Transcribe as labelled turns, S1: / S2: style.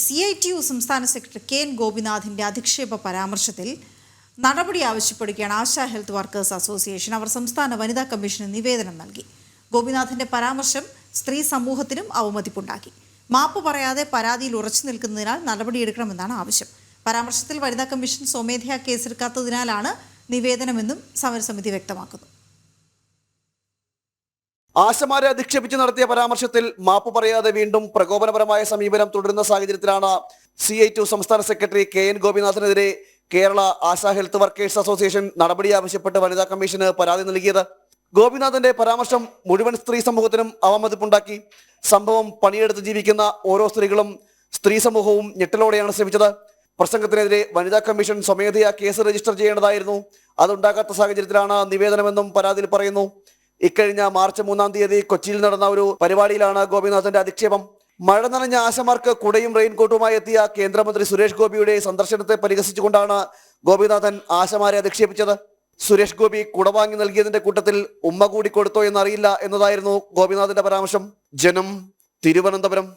S1: C I T U സംസ്ഥാന secretary K N ഗോപിനാഥിന്റെ അധിക്ഷേപ പരാമർശത്തിൽ നടപടി ആവശ്യപ്പെടുകയാണ് ആശാ ഹെൽത്ത് വർക്കേഴ്സ് അസോസിയേഷൻ. അവർ സംസ്ഥാന വനിതാ കമ്മീഷന് നിവേദനം നൽകി. ഗോപിനാഥിന്റെ പരാമർശം സ്ത്രീ സമൂഹത്തിനും അവമതിപ്പുണ്ടാക്കി. മാപ്പ് പറയാതെ പരാതിയിൽ ഉറച്ചു നിൽക്കുന്നതിനാൽ നടപടിയെടുക്കണമെന്നാണ് ആവശ്യം. പരാമർശത്തിൽ വനിതാ കമ്മീഷൻ സ്വമേധയാ കേസെടുക്കാത്തതിനാലാണ് നിവേദനമെന്നും സമരസമിതി വ്യക്തമാക്കുന്നു.
S2: ആശമാരെ അധിക്ഷേപിച്ച് നടത്തിയ പരാമർശത്തിൽ മാപ്പ് പറയാതെ വീണ്ടും പ്രകോപനപരമായ സമീപനം തുടരുന്ന സാഹചര്യത്തിലാണ് സി ഐ ടു സംസ്ഥാന secretary K N ഗോപിനാഥനെതിരെ Kerala Asha health workers association നടപടി ആവശ്യപ്പെട്ട് വനിതാ കമ്മീഷന് പരാതി നൽകിയത്. ഗോപിനാഥന്റെ പരാമർശം മുഴുവൻ സ്ത്രീ സമൂഹത്തിനും അവമതിപ്പുണ്ടാക്കി. സംഭവം പണിയെടുത്ത് ജീവിക്കുന്ന ഓരോ സ്ത്രീകളും സ്ത്രീ സമൂഹവും ഞെട്ടലോടെയാണ് ശ്രമിച്ചത്. പ്രസംഗത്തിനെതിരെ വനിതാ കമ്മീഷൻ സ്വമേധയാ കേസ് രജിസ്റ്റർ ചെയ്യേണ്ടതായിരുന്നു. അതുണ്ടാകാത്ത സാഹചര്യത്തിലാണ് നിവേദനമെന്നും പരാതിയിൽ പറയുന്നു. ഇക്കഴിഞ്ഞ മാർച്ച് മൂന്നാം തീയതി കൊച്ചിയിൽ നടന്ന ഒരു പരിപാടിയിലാണ് ഗോപിനാഥന്റെ അധിക്ഷേപം. മഴ നനഞ്ഞ ആശമാർക്ക് കുടയും റെയിൻകോട്ടുമായി എത്തിയ കേന്ദ്രമന്ത്രി സുരേഷ് ഗോപിയുടെ സന്ദർശനത്തെ പരിഹസിച്ചുകൊണ്ടാണ് ഗോപിനാഥൻ ആശമാരെ അധിക്ഷേപിച്ചത്. സുരേഷ് ഗോപി കുട വാങ്ങി നൽകിയതിന്റെ കൂട്ടത്തിൽ ഉമ്മ കൂടി കൊടുത്തോ എന്നറിയില്ല എന്നതായിരുന്നു ഗോപിനാഥന്റെ പരാമർശം. ജനം തിരുവനന്തപുരം.